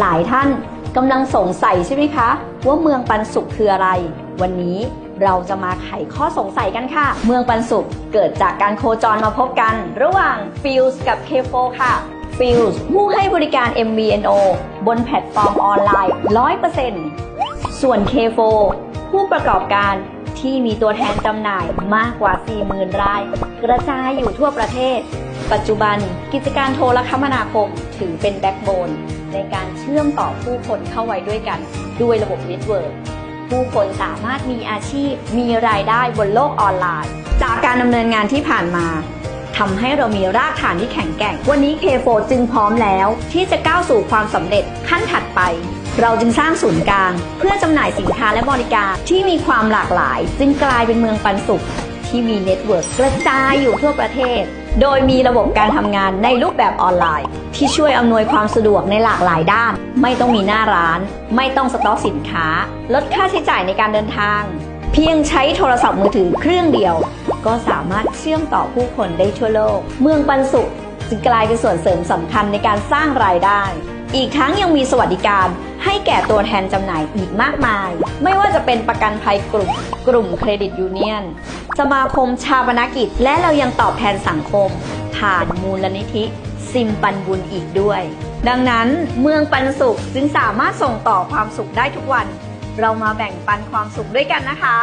หลายท่านกำลังสงสัยใช่ไหมคะ ว่าเมืองปันสุขคืออะไร วันนี้เราจะมาไขข้อสงสัยกันค่ะ เมืองปันสุขเกิดจากการโคจรมาพบกัน ระหว่าง f i e l s กับ K4 ค่ะ f i e l s ผู้ให้บริการ MVNO บนแพลตฟอร์มออนไลน์ 100%ส่วน K4 ผู้ประกอบการ ที่มีตัวแทนจำหน่ายมากกว่า 40,000 ราย กระจายอยู่ทั่วประเทศ ปัจจุบันกิจการโทรคมนาคมถือเป็นแบ็กโบนในการเชื่อมต่อผู้คนเข้าไว้ด้วยกัน ด้วยระบบเน็ตเวิร์กผู้คนสามารถมีอาชีพ มีรายได้บนโลกออนไลน์ จากการดำเนินงานที่ผ่านมาทำให้เรามีรากฐานที่แข็งแกร่ง วันนี้ K4 จึงพร้อมแล้ว ที่จะก้าวสู่ความสำเร็จขั้นถัดไป เราจึงสร้างศูนย์กลาง เพื่อจำหน่ายสินค้าและบริการที่มีความหลากหลาย จึงกลายเป็นเมืองปันสุข ที่มีเน็ตเวิร์กกระจายอยู่ทั่วประเทศ โดยมีระบบการทำงานในรูปแบบออนไลน์ ที่ช่วยอำนวยความสะดวกในหลากหลายด้าน ไม่ต้องมีหน้าร้าน ไม่ต้องสต็อกสินค้า ลดค่าใช้จ่ายในการเดินทาง เพียงใช้โทรศัพท์มือถือเครื่องเดียว ก็สามารถเชื่อมต่อผู้คนได้ทั่วโลก เมืองปันสุขจึงกลายเป็นส่วนเสริมสำคัญในการสร้างรายได้ อีกทั้งยังมีสวัสดิการให้แก่ตัวแทนจำหน่ายอีกมากมาย ไม่ว่าจะเป็นประกันภัยกลุ่ม กลุ่มเครดิตยูเนียน สมาคมชาปนกิจ และเรายังตอบแทนสังคม ผ่านมูลนิธิ ซิมปันบุญอีกด้วย ดังนั้นเมืองปันสุขจึงสามารถส่งต่อความสุขได้ทุกวัน เรามาแบ่งปันความสุขด้วยกันนะคะ